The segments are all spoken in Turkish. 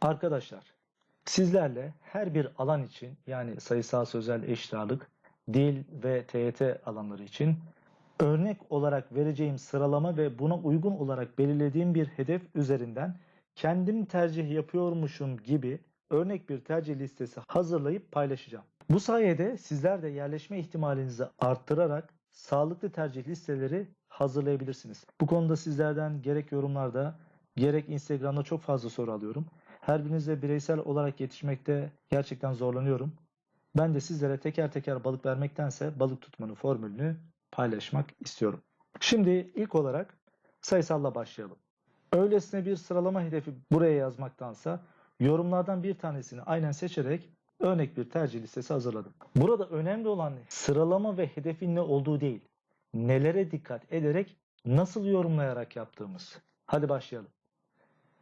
Arkadaşlar, sizlerle her bir alan için yani sayısal sözel eşit ağırlık, dil ve TYT alanları için örnek olarak vereceğim sıralama ve buna uygun olarak belirlediğim bir hedef üzerinden kendim tercih yapıyormuşum gibi örnek bir tercih listesi hazırlayıp paylaşacağım. Bu sayede sizler de yerleşme ihtimalinizi arttırarak sağlıklı tercih listeleri hazırlayabilirsiniz. Bu konuda sizlerden gerek yorumlarda gerek Instagram'da çok fazla soru alıyorum. Her birinizle bireysel olarak yetişmekte gerçekten zorlanıyorum. Ben de sizlere teker teker balık vermektense balık tutmanın formülünü paylaşmak istiyorum. Şimdi ilk olarak sayısalla başlayalım. Öylesine bir sıralama hedefi buraya yazmaktansa yorumlardan bir tanesini aynen seçerek örnek bir tercih listesi hazırladım. Burada önemli olan sıralama ve hedefin ne olduğu değil, nelere dikkat ederek nasıl yorumlayarak yaptığımız. Hadi başlayalım.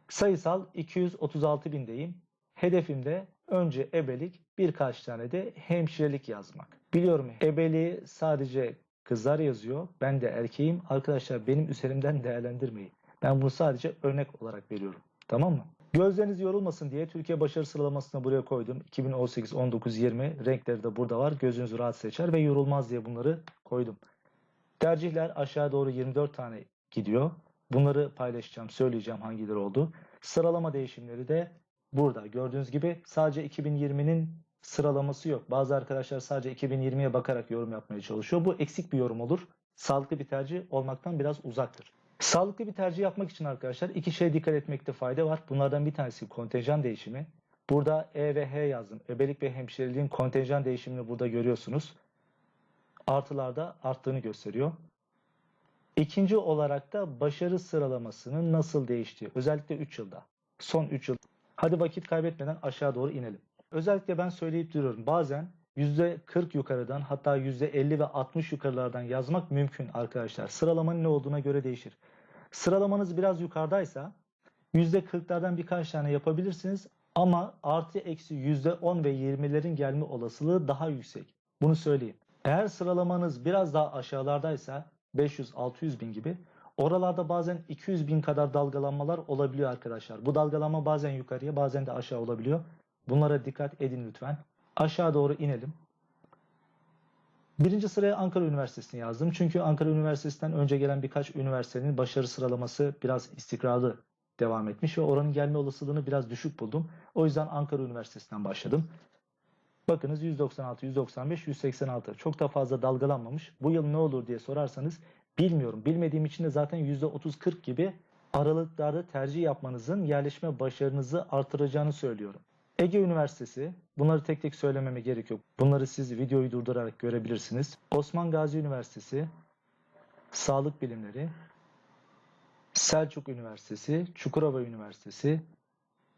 Sayısal 236 bindeyim. Hedefimde önce ebelik birkaç tane de hemşirelik yazmak. Biliyorum ebeliği sadece kızlar yazıyor. Ben de erkeğim. Arkadaşlar benim üzerimden değerlendirmeyin. Ben bunu sadece örnek olarak veriyorum. Tamam mı? Gözleriniz yorulmasın diye Türkiye başarı sıralamasına buraya koydum. 2018, 19, 20 renkleri de burada var. Gözünüzü rahat seçer ve yorulmaz diye bunları koydum. Tercihler aşağı doğru 24 tane gidiyor. Bunları paylaşacağım, söyleyeceğim hangileri oldu. Sıralama değişimleri de burada. Gördüğünüz gibi sadece 2020'nin sıralaması yok. Bazı arkadaşlar sadece 2020'ye bakarak yorum yapmaya çalışıyor. Bu eksik bir yorum olur. Sağlıklı bir tercih olmaktan biraz uzaktır. Sağlıklı bir tercih yapmak için arkadaşlar iki şeye dikkat etmekte fayda var. Bunlardan bir tanesi kontenjan değişimi. Burada E ve H yazdım. Ebelik ve hemşireliğin kontenjan değişimini burada görüyorsunuz. Artılarda arttığını gösteriyor. İkinci olarak da başarı sıralamasının nasıl değiştiği. Özellikle 3 yılda. Son 3 yıl. Hadi vakit kaybetmeden aşağı doğru inelim. Özellikle ben söyleyip duruyorum. Bazen %40 yukarıdan hatta %50 ve 60 yukarılardan yazmak mümkün arkadaşlar. Sıralamanın ne olduğuna göre değişir. Sıralamanız biraz yukarıdaysa %40'lardan birkaç tane yapabilirsiniz ama artı eksi %10 ve 20'lerin gelme olasılığı daha yüksek. Bunu söyleyeyim. Eğer sıralamanız biraz daha aşağılardaysa 500-600 bin gibi oralarda bazen 200 bin kadar dalgalanmalar olabiliyor arkadaşlar. Bu dalgalanma bazen yukarıya bazen de aşağı olabiliyor. Bunlara dikkat edin lütfen. Aşağı doğru inelim. Birinci sıraya Ankara Üniversitesi'ni yazdım. Çünkü Ankara Üniversitesi'nden önce gelen birkaç üniversitenin başarı sıralaması biraz istikrarlı devam etmiş ve oranın gelme olasılığını biraz düşük buldum. O yüzden Ankara Üniversitesi'nden başladım. Bakınız 196, 195, 186. Çok da fazla dalgalanmamış. Bu yıl ne olur diye sorarsanız bilmiyorum. Bilmediğim için de zaten %30-40 gibi aralıklarda tercih yapmanızın yerleşme başarınızı artıracağını söylüyorum. Ege Üniversitesi, bunları tek tek söylememe gerek yok. Bunları siz videoyu durdurarak görebilirsiniz. Osman Gazi Üniversitesi, Sağlık Bilimleri, Selçuk Üniversitesi, Çukurova Üniversitesi,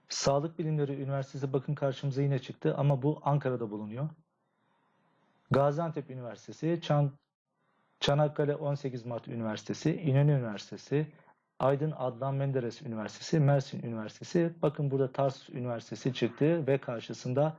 Sağlık Bilimleri Üniversitesi bakın karşımıza yine çıktı ama bu Ankara'da bulunuyor. Gaziantep Üniversitesi, Çan Çanakkale 18 Mart Üniversitesi, İnönü Üniversitesi, Aydın Adnan Menderes Üniversitesi, Mersin Üniversitesi. Bakın burada Tarsus Üniversitesi çıktı ve karşısında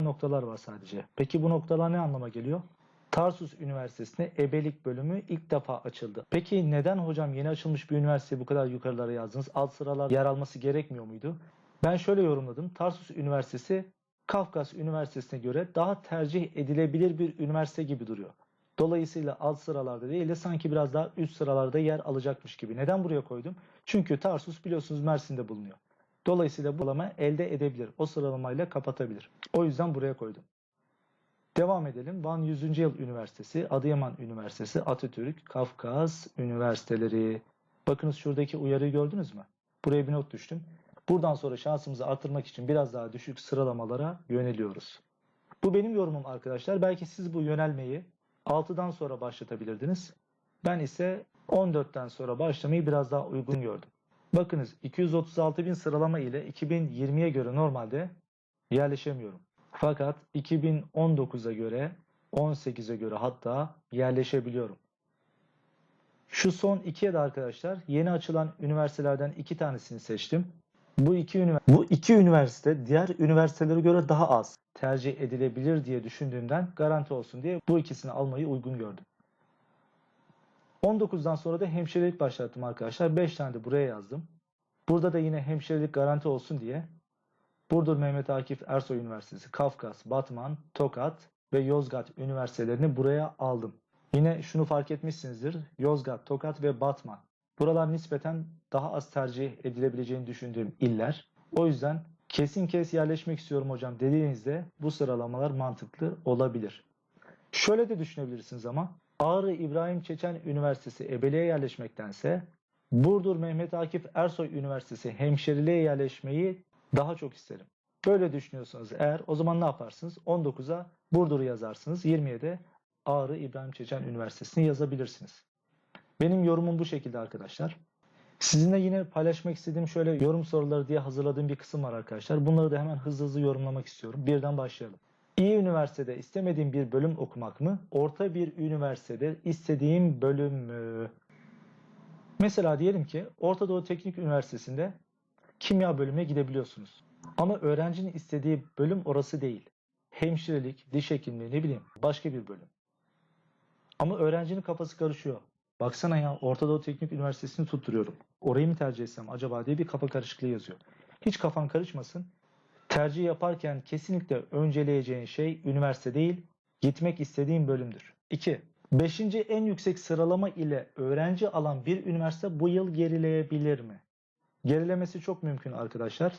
noktalar var sadece. Peki bu noktalar ne anlama geliyor? Tarsus Üniversitesi'ne ebelik bölümü ilk defa açıldı. Peki neden hocam yeni açılmış bir üniversite bu kadar yukarılara yazdınız? Alt sıralar yer alması gerekmiyor muydu? Ben şöyle yorumladım. Tarsus Üniversitesi Kafkas Üniversitesi'ne göre daha tercih edilebilir bir üniversite gibi duruyor. Dolayısıyla alt sıralarda değil de sanki biraz daha üst sıralarda yer alacakmış gibi. Neden buraya koydum? Çünkü Tarsus biliyorsunuz Mersin'de bulunuyor. Dolayısıyla bu sıralama elde edebilir. O sıralamayla kapatabilir. O yüzden buraya koydum. Devam edelim. Van 100. Yıl Üniversitesi, Adıyaman Üniversitesi, Atatürk, Kafkas Üniversiteleri. Bakınız şuradaki uyarıyı gördünüz mü? Buraya bir not düştüm. Buradan sonra şansımızı artırmak için biraz daha düşük sıralamalara yöneliyoruz. Bu benim yorumum arkadaşlar. Belki siz bu yönelmeyi 6'dan sonra başlatabilirdiniz. Ben ise 14'ten sonra başlamayı biraz daha uygun gördüm. Bakınız 236 bin sıralama ile 2020'ye göre normalde yerleşemiyorum. Fakat 2019'a göre 18'e göre hatta yerleşebiliyorum. Şu son ikiye de arkadaşlar yeni açılan üniversitelerden iki tanesini seçtim. Bu iki, ünivers- bu iki üniversite diğer üniversitelere göre daha az tercih edilebilir diye düşündüğümden garanti olsun diye bu ikisini almayı uygun gördüm. 19'dan sonra da hemşirelik başlattım arkadaşlar. 5 tane de buraya yazdım. Burada da yine hemşirelik garanti olsun diye Burdur Mehmet Akif Ersoy Üniversitesi, Kafkas, Batman, Tokat ve Yozgat üniversitelerini buraya aldım. Yine şunu fark etmişsinizdir. Yozgat, Tokat ve Batman. Buralar nispeten daha az tercih edilebileceğini düşündüğüm iller. O yüzden kesin kes yerleşmek istiyorum hocam dediğinizde bu sıralamalar mantıklı olabilir. Şöyle de düşünebilirsiniz ama Ağrı İbrahim Çeçen Üniversitesi Ebeli'ye yerleşmektense Burdur Mehmet Akif Ersoy Üniversitesi hemşireliğe yerleşmeyi daha çok isterim. Böyle düşünüyorsanız eğer o zaman ne yaparsınız? 19'a Burdur'u yazarsınız. 20'ye de Ağrı İbrahim Çeçen Üniversitesi'ni yazabilirsiniz. Benim yorumum bu şekilde arkadaşlar. Sizinle yine paylaşmak istediğim şöyle yorum soruları diye hazırladığım bir kısım var arkadaşlar. Bunları da hemen hızlı hızlı yorumlamak istiyorum. Birden başlayalım. İyi üniversitede istemediğim bir bölüm okumak mı? Orta bir üniversitede istediğim bölüm mü? Mesela diyelim ki Orta Doğu Teknik Üniversitesi'nde kimya bölümüne gidebiliyorsunuz. Ama öğrencinin istediği bölüm orası değil. Hemşirelik, diş hekimliği ne bileyim başka bir bölüm. Ama öğrencinin kafası karışıyor. Baksana ya Orta Doğu Teknik Üniversitesi'ni tutturuyorum. Orayı mı tercih etsem acaba diye bir kafa karışıklığı yazıyor. Hiç kafan karışmasın. Tercih yaparken kesinlikle önceleyeceğin şey üniversite değil, gitmek istediğin bölümdür. 2. Beşinci en yüksek sıralama ile öğrenci alan bir üniversite bu yıl gerileyebilir mi? Gerilemesi çok mümkün arkadaşlar.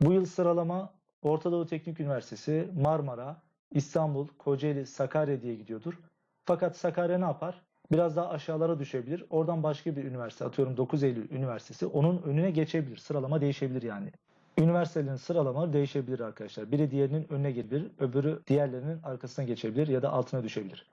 Bu yıl sıralama Orta Doğu Teknik Üniversitesi, Marmara, İstanbul, Kocaeli, Sakarya diye gidiyordur. Fakat Sakarya ne yapar? Biraz daha aşağılara düşebilir. Oradan başka bir üniversite atıyorum 9 Eylül Üniversitesi onun önüne geçebilir. Sıralama değişebilir yani. Üniversitelerin sıralamaları değişebilir arkadaşlar. Biri diğerinin önüne gelebilir, öbürü diğerlerinin arkasına geçebilir ya da altına düşebilir.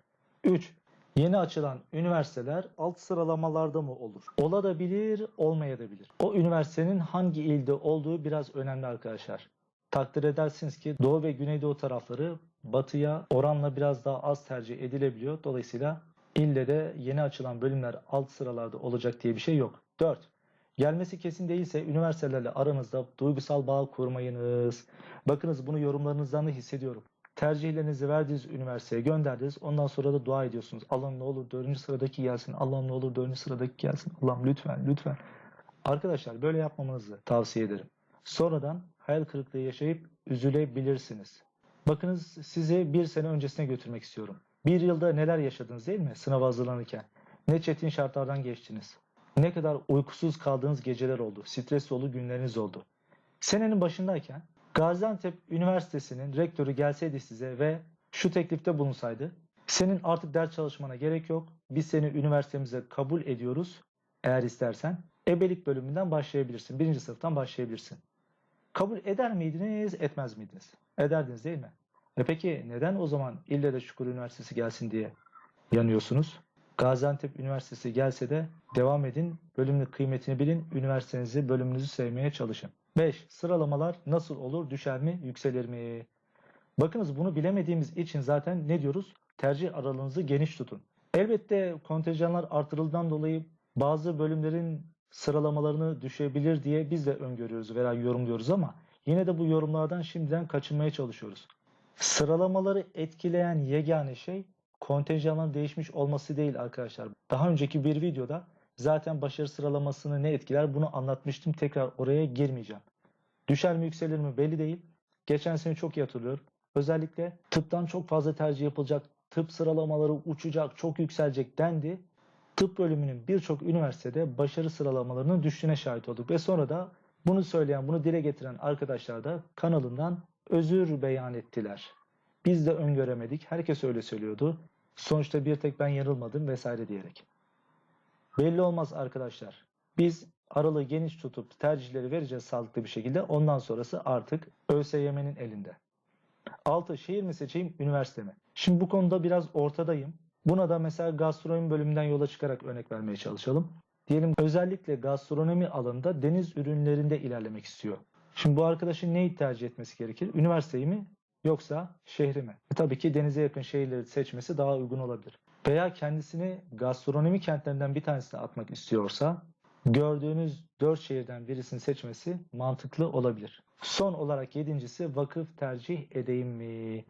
3. Yeni açılan üniversiteler alt sıralamalarda mı olur? Olabilir, olmayabilir. O üniversitenin hangi ilde olduğu biraz önemli arkadaşlar. Takdir edersiniz ki Doğu ve Güneydoğu tarafları batıya oranla biraz daha az tercih edilebiliyor. Dolayısıyla ille de yeni açılan bölümler alt sıralarda olacak diye bir şey yok. 4. Gelmesi kesin değilse üniversitelerle aranızda duygusal bağ kurmayınız. Bakınız bunu yorumlarınızdan da hissediyorum. Tercihlerinizi verdiğiniz üniversiteye gönderdiniz. Ondan sonra da dua ediyorsunuz. Allah'ım ne olur dördüncü sıradaki gelsin. Allah'ım ne olur dördüncü sıradaki gelsin. Allah'ım lütfen lütfen. Arkadaşlar böyle yapmamanızı tavsiye ederim. Sonradan hayal kırıklığı yaşayıp üzülebilirsiniz. Bakınız sizi bir sene öncesine götürmek istiyorum. Bir yılda neler yaşadınız değil mi sınava hazırlanırken? Ne çetin şartlardan geçtiniz? Ne kadar uykusuz kaldığınız geceler oldu, stres dolu günleriniz oldu. Senenin başındayken Gaziantep Üniversitesi'nin rektörü gelseydi size ve şu teklifte bulunsaydı, senin artık ders çalışmana gerek yok, biz seni üniversitemize kabul ediyoruz, eğer istersen ebelik bölümünden başlayabilirsin, birinci sınıftan başlayabilirsin. Kabul eder miydiniz, etmez miydiniz? Ederdiniz değil mi? E peki neden o zaman ille de Çukur Üniversitesi gelsin diye yanıyorsunuz? Gaziantep Üniversitesi gelse de devam edin, bölümün kıymetini bilin, üniversitenizi, bölümünüzü sevmeye çalışın. 5. Sıralamalar nasıl olur, düşer mi, yükselir mi? Bakınız bunu bilemediğimiz için zaten ne diyoruz? Tercih aralığınızı geniş tutun. Elbette kontenjanlar artırıldığından dolayı bazı bölümlerin sıralamalarını düşebilir diye biz de öngörüyoruz veya yorumluyoruz ama yine de bu yorumlardan şimdiden kaçınmaya çalışıyoruz. Sıralamaları etkileyen yegane şey kontenjanların değişmiş olması değil arkadaşlar. Daha önceki bir videoda zaten başarı sıralamasını ne etkiler bunu anlatmıştım. Tekrar oraya girmeyeceğim. Düşer mi yükselir mi belli değil. Geçen sene çok iyi hatırlıyorum. Özellikle tıptan çok fazla tercih yapılacak. Tıp sıralamaları uçacak, çok yükselecek dendi. Tıp bölümünün birçok üniversitede başarı sıralamalarının düştüğüne şahit olduk. Ve sonra da bunu söyleyen, bunu dile getiren arkadaşlar da kanalından özür beyan ettiler. Biz de öngöremedik. Herkes öyle söylüyordu. Sonuçta bir tek ben yanılmadım vesaire diyerek. Belli olmaz arkadaşlar. Biz aralığı geniş tutup tercihleri vereceğiz sağlıklı bir şekilde. Ondan sonrası artık ÖSYM'nin elinde. 6. Şehir mi seçeyim, üniversite mi? Şimdi bu konuda biraz ortadayım. Buna da mesela gastronomi bölümünden yola çıkarak örnek vermeye çalışalım. Diyelim özellikle gastronomi alanında deniz ürünlerinde ilerlemek istiyor. Şimdi bu arkadaşın neyi tercih etmesi gerekir? Üniversiteyi mi yoksa şehri mi? E tabii ki denize yakın şehirleri seçmesi daha uygun olabilir. Veya kendisini gastronomi kentlerinden bir tanesine atmak istiyorsa gördüğünüz dört şehirden birisini seçmesi mantıklı olabilir. Son olarak yedincisi vakıf tercih edeyim mi?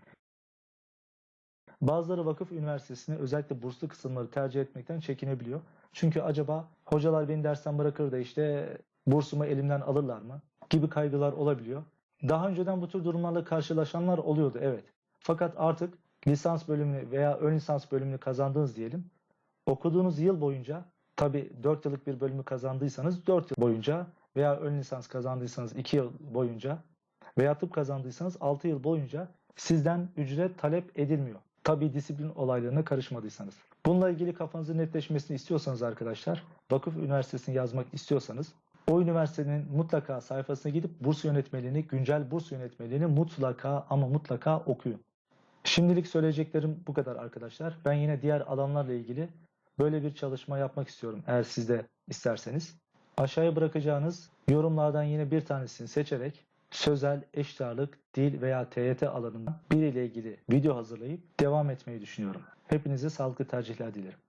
Bazıları vakıf üniversitesini özellikle burslu kısımları tercih etmekten çekinebiliyor. Çünkü acaba hocalar beni dersten bırakır da işte bursumu elimden alırlar mı? Gibi kaygılar olabiliyor. Daha önceden bu tür durumlarla karşılaşanlar oluyordu evet. Fakat artık lisans bölümünü veya ön lisans bölümünü kazandınız diyelim. Okuduğunuz yıl boyunca tabi 4 yıllık bir bölümü kazandıysanız 4 yıl boyunca veya ön lisans kazandıysanız 2 yıl boyunca veya tıp kazandıysanız 6 yıl boyunca sizden ücret talep edilmiyor. Tabi disiplin olaylarına karışmadıysanız. Bununla ilgili kafanızın netleşmesini istiyorsanız arkadaşlar, Vakıf Üniversitesi'ni yazmak istiyorsanız o üniversitenin mutlaka sayfasına gidip burs yönetmeliğini, güncel burs yönetmeliğini mutlaka ama mutlaka okuyun. Şimdilik söyleyeceklerim bu kadar arkadaşlar. Ben yine diğer alanlarla ilgili böyle bir çalışma yapmak istiyorum eğer siz de isterseniz. Aşağıya bırakacağınız yorumlardan yine bir tanesini seçerek sözel, eşit ağırlık, dil veya TYT alanında biriyle ilgili video hazırlayıp devam etmeyi düşünüyorum. Hepinize sağlıklı tercihler dilerim.